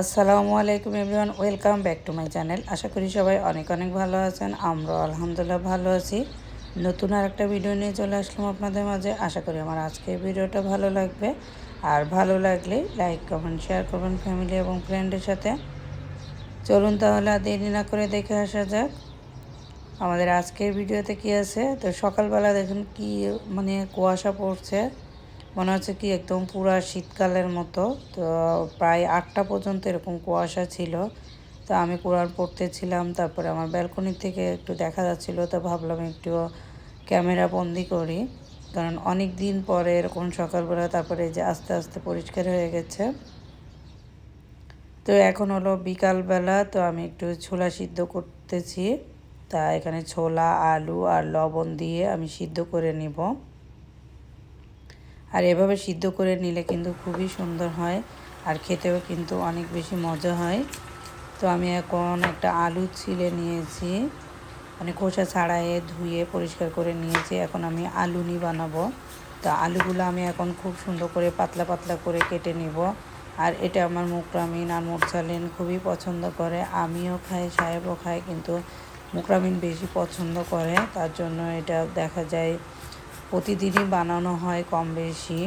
আসসালামু আলাইকুম everyone, welcome back to my channel. আশা করি সবাই অনেক অনেক ভালো আছেন, আমরাও আলহামদুলিল্লাহ ভালো আছি। নতুন আর একটা ভিডিও নিয়ে চলে আসলাম আপনাদের মাঝে। আশা করি আমার আজকের ভিডিওটা ভালো লাগবে। আর ভালো লাগলে লাইক কমেন্ট শেয়ার করবেন ফ্যামিলি এবং ফ্রেন্ডের সাথে। চলুন তাহলে দেরি না করে দেখে আসা যাক। আমাদের আজকের ভিডিওতে কি আছে? তো সকালবেলা দেখুন কি মানে কুয়াশা পড়ছে। মনে হচ্ছে কি একদম পুরা শীতকালের মতো। তো প্রায় আটটা পর্যন্ত এরকম কুয়াশা ছিল। তো আমি কোরআন পড়তেছিলাম, তারপরে আমার ব্যালকনি থেকে একটু দেখা যাচ্ছিল, তো ভাবলাম একটু ক্যামেরা বন্দি করি। কারণ অনেক দিন পরে এরকম সকালবেলা, তারপরে যে আস্তে আস্তে পরিষ্কার হয়ে গেছে। তো এখন হলো বিকালবেলা, তো আমি একটু ছোলা সিদ্ধ করতেছি। তা এখানে ছোলা, আলু আর লবণ দিয়ে আমি সিদ্ধ করে নিব। আর এভাবে সিদ্ধ করে নিলে কিন্তু খুবই সুন্দর হয় আর খেতেও কিন্তু অনেক বেশি মজা হয়। তো আমি এখন একটা আলু ছিলে নিয়েছি। মানে খোসা ছাড়াইয়ে ধুয়ে পরিষ্কার করে নিয়েছি। এখন আমি আলু নি বানাবো। তো আলুগুলো আমি এখন খুব সুন্দর করে পাতলা পাতলা করে কেটে নিব। আর এটা আমার মুকরামিন আর মোরসালিন খুবই পছন্দ করে। আমিও খাই, সাহেবও খাই কিন্তু মুকরামিন বেশি পছন্দ করে। তার জন্য এটা দেখা যায় প্রতিদিনই বানানো হয় কম বেশি।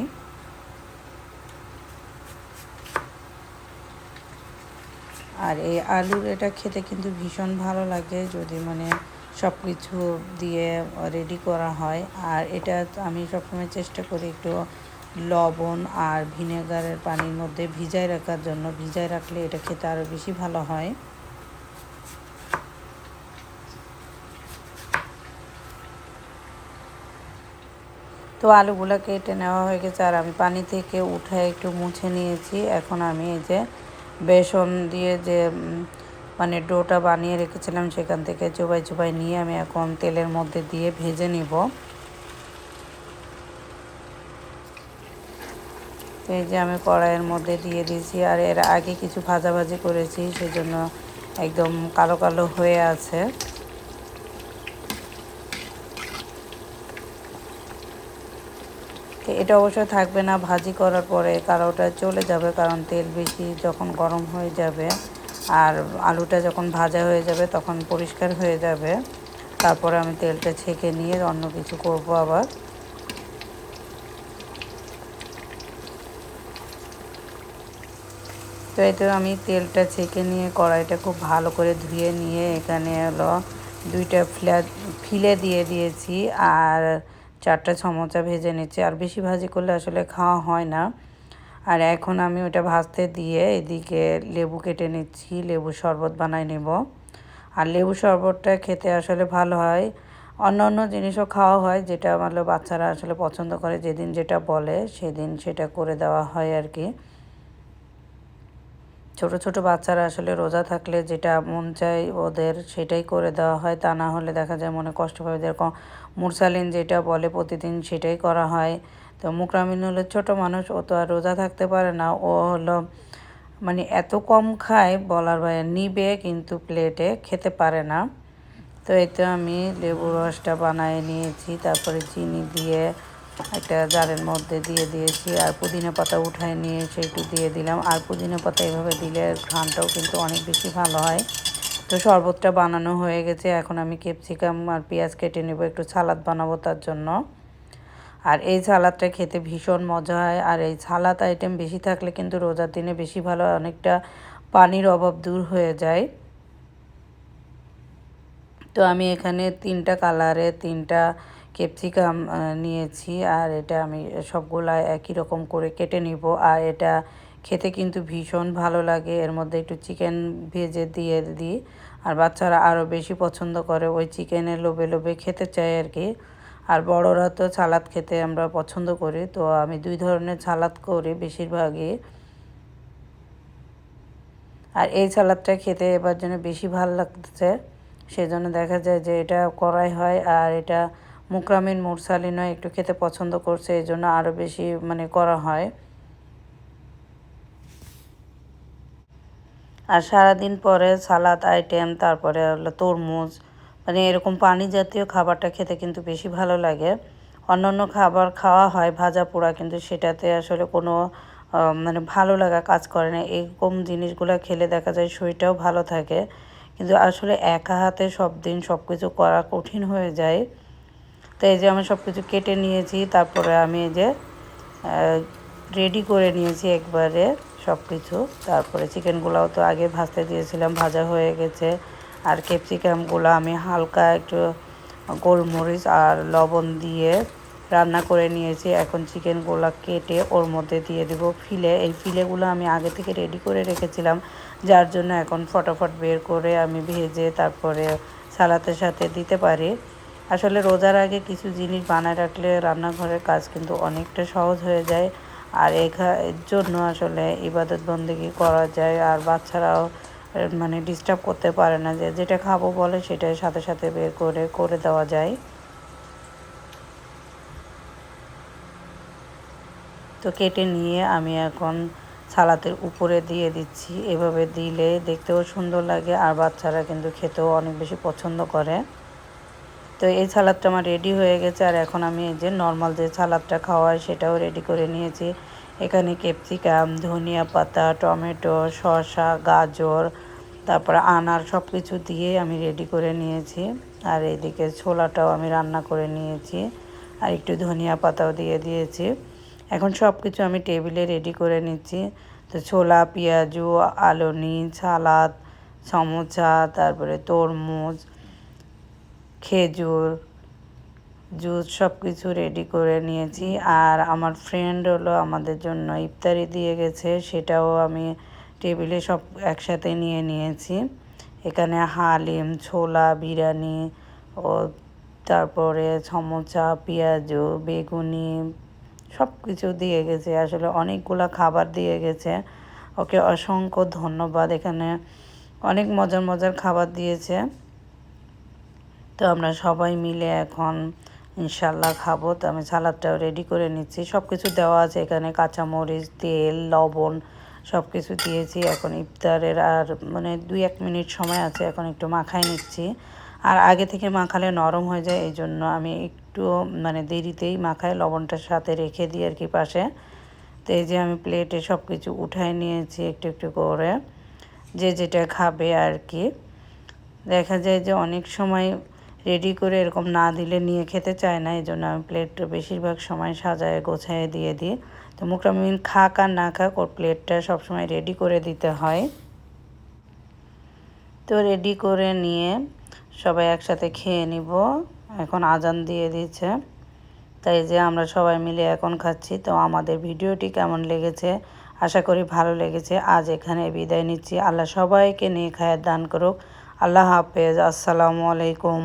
আর এই আলুর এটা খেতে কিন্তু ভীষণ ভালো লাগে, যদি মানে সব কিছু দিয়ে রেডি করা হয়। আর এটা আমি সবসময় চেষ্টা করি একটু লবণ আর ভিনেগারের পানির মধ্যে ভিজায় রাখার জন্য। ভিজায় রাখলে এটা খেতে আরও বেশি ভালো হয়। তো আলুগুলো কেটে নেওয়া হয়ে গেছে আর আমি পানি থেকে উঠে একটু মুছে নিয়েছি। এখন আমি এই যে বেসন দিয়ে যে মানে ডোটা বানিয়ে রেখেছিলাম সেখান থেকে চুবাই চুবাই নিয়ে আমি এখন তেলের মধ্যে দিয়ে ভেজে নিব। এই যে আমি কড়াইয়ের মধ্যে দিয়ে দিয়েছি আর এর আগে কিছু ভাজাভাজি করেছি সেজন্য একদম কালো কালো হয়ে আছে। এটা অবশ্যই থাকবে না ভাজি করার পরে কালোটা চলে যাবে, কারণ তেল বেশি যখন গরম হয়ে যাবে, আর আলুটা যখন ভাজা হয়ে যাবে তখন পরিষ্কার হয়ে যাবে। তারপরে আমি তেলটা ছেঁকে নিয়ে অন্য কিছু করব আবার। তো এতে আমি তেলটা ছেঁকে নিয়ে কড়াইটা খুব ভালো করে ধুয়ে নিয়ে এখানে হলো দুইটা ফ্ল্যাট ফিলে দিয়ে দিয়েছি, আর চারটা সমোচা ভেজে নিচ্ছি। আর বেশি ভাজি করলে আসলে খাওয়া হয় না। আর এখন আমি ওটা ভাজতে দিয়ে এদিকে লেবু কেটে নিচ্ছি লেবু শরবত বানাই নেব। আর লেবু শরবতটা খেতে আসলে ভালো হয়। অন্য অন্য জিনিসও খাওয়া হয়, যেটা আমার বাচ্চারা আসলে পছন্দ করে। যেদিন যেটা বলে, সেদিন সেটা করে দেওয়া হয় আর কি। ছোট ছোট বাচ্চারা আসলে রোজা থাকলে যেটা মন চায় ওদের সেটাই করে দেওয়া হয়। তা না হলে দেখা যায় মনে কষ্ট পাবে যেরকম মুরসালিন যেটা বলে প্রতিদিন সেটাই করা হয়। তো মুকরামিন হলো ছোটো মানুষ, ও তো আর রোজা থাকতে পারে না। ও হলো মানে এত কম খায় বলার বাইরে, নিবে কিন্তু প্লেটে খেতে পারে না। তো এতে আমি লেবু রসটা বানিয়ে নিয়েছি, তারপরে চিনি দিয়ে একটা জারের মধ্যে দিয়ে দিয়েছি, আর পুদিনা পাতা উঠায় নিয়ে একটু দিয়ে দিলাম। আর পুদিনা পাতা এভাবে দিলে ঘ্রানটাও কিন্তু অনেক বেশি ভালো হয়। তো শরবতটা বানানো হয়ে গেছে। এখন আমি ক্যাপসিকাম আর পেঁয়াজ কেটে নেব, একটু সালাদ বানাবো তার জন্য। আর এই সালাদটা খেতে ভীষণ মজা হয়। আর এই সালাদ আইটেম বেশি থাকলে কিন্তু রোজার দিনে বেশি ভালো অনেকটা পানির অভাব দূর হয়ে যায়। তো আমি এখানে তিনটা কালারে তিনটা ক্যাপসিকাম নিয়েছি আর এটা আমি সবগুলা একই রকম করে কেটে নিব। আর এটা খেতে কিন্তু ভীষণ ভালো লাগে। এর মধ্যে একটু চিকেন ভেজে দিয়ে দিই। আর বাচ্চারা আরও বেশি পছন্দ করে ওই চিকেনের লোভে লোভে খেতে চায় আর কি। আর বড়রা তো সালাদ খেতে আমরা পছন্দ করি, তো আমি দুই ধরনের সালাদ করি বেশিরভাগই। আর এই সালাদটা খেতে এবার জন্য বেশি ভালো লাগতেছে, সেজন্য দেখা যায় যে এটা করাই হয় আর এটা মুকরামিন মুরসালিনও একটু খেতে পছন্দ করছে, এই জন্য আরও বেশি মানে করা হয়। আর সারাদিন পরে সালাদ, আইটেম, তারপরে হলো তরমুজ মানে এরকম পানি জাতীয় খাবারটা খেতে কিন্তু বেশি ভালো লাগে। অন্য অন্য খাবার খাওয়া হয়, ভাজা পোড়া, কিন্তু সেটাতে আসলে কোনো মানে ভালো লাগা কাজ করে না। এরকম জিনিসগুলো খেলে দেখা যায় শরীরটাও ভালো থাকে। কিন্তু আসলে একা হাতে সব দিন সব কিছু করা কঠিন হয়ে যায়। তো এই যে আমি সব কিছু কেটে নিয়েছি, তারপরে আমি এই যে রেডি করে নিয়েছি একবারে সব কিছু তারপরে চিকেনগুলোও তো আগে ভাজতে দিয়েছিলাম, ভাজা হয়ে গেছে। আর ক্যাপসিকামগুলো আমি হালকা একটু গোলমরিচ আর লবণ দিয়ে রান্না করে নিয়েছি। এখন চিকেনগুলো কেটে ওর মধ্যে দিয়ে দিব ফিলে। এই ফিলেগুলো আমি আগে থেকে রেডি করে রেখেছিলাম, যার জন্য এখন ফটাফট বের করে আমি ভেজে তারপরে সালাতের সাথে দিতে পারি। আসলে রোজার আগে কিছু জিনিস বানায় রাখলে রান্নাঘরের কাজ কিন্তু অনেকটা সহজ হয়ে যায়। আর এর জন্য আসলে ইবাদত বন্দেগি করা যায়। আর বাচ্চারাও মানে ডিস্টার্ব করতে পারে না যে যেটা খাব বলে সেটাই সাথে সাথে বের করে করে দেওয়া যায়। তো কেটে নিয়ে আমি এখন সালাতের উপরে দিয়ে দিচ্ছি। এভাবে দিলে দেখতেও সুন্দর লাগে। আর বাচ্চারা কিন্তু খেতেও অনেক বেশি পছন্দ করে। তো এই সালাদটা আমার রেডি হয়ে গেছে আর এখন আমি এই যে নর্মাল যে সালাদটা খাওয়াই সেটাও রেডি করে নিয়েছি। এখানে ক্যাপসিকাম ধনিয়া পাতা, টমেটো, শসা, গাজর, তারপরে আনার সব কিছু দিয়ে আমি রেডি করে নিয়েছি। আর এদিকে ছোলাটাও আমি রান্না করে নিয়েছি আর একটু ধনিয়া পাতাও দিয়ে দিয়েছি। এখন সব কিছু আমি টেবিলে রেডি করে নিচ্ছি। তো ছোলা, পেঁয়াজু আলুনি সালাদ, সমোসা, তারপরে তরমুজ খেজুর, জুস সব কিছু রেডি করে নিয়েছি। আর আমার ফ্রেন্ড হলো আমাদের জন্য ইফতারি দিয়ে গেছে, সেটাও আমি টেবিলে সব একসাথে নিয়ে নিয়েছি। এখানে হালিম, ছোলা, বিরিয়ানি, ও তারপরে সমোসা, পেঁয়াজু, বেগুনি সব কিছু দিয়ে গেছে। আসলে অনেকগুলো খাবার দিয়ে গেছে। ওকে অসংখ্য ধন্যবাদ, এখানে অনেক মজার মজার খাবার দিয়েছে। তো আমরা সবাই মিলে এখন ইনশাল্লাহ খাব। তো আমি সালাদটাও রেডি করে নিচ্ছি। সব কিছু দেওয়া আছে এখানে। কাঁচামরিচ, তেল, লবণ সব কিছু দিয়েছি। এখন ইফতারের আর মানে দুই এক মিনিট সময় আছে। এখন একটু মাখাই নিচ্ছি। আর আগে থেকে মাখালে নরম হয়ে যায়। এই জন্য আমি একটু মানে দেরিতেই মাখাই। লবণটার সাথে রেখে দিই আর কি পাশে। তো এই যে আমি প্লেটে সব কিছু উঠাই নিয়েছি একটু একটু করে। যে যেটা খাবে আর কি। দেখা যায় যে অনেক সময় রেডি করে এরকম না দিলে নিয়ে খেতে চায় না এই জন্য আমি প্লেটটা বেশিরভাগ সময় সাজায়, গোছায়, দিয়ে দিই। তো মুখরামিন খাক আর না খাক, ওর প্লেটটা সবসময় রেডি করে দিতে হয়। তো রেডি করে নিয়ে সবাই একসাথে খেয়ে নিব। এখন আজান দিয়ে দিচ্ছে তাই যে আমরা সবাই মিলে এখন খাচ্ছি। তো আমাদের ভিডিওটি কেমন লেগেছে? আশা করি ভালো লেগেছে। আজ এখানে বিদায় নিচ্ছি। আল্লাহ সবাইকে নিয়ে খায়ের দান করুক। আল্লাহ হাফেজ। আসসালামু আলাইকুম।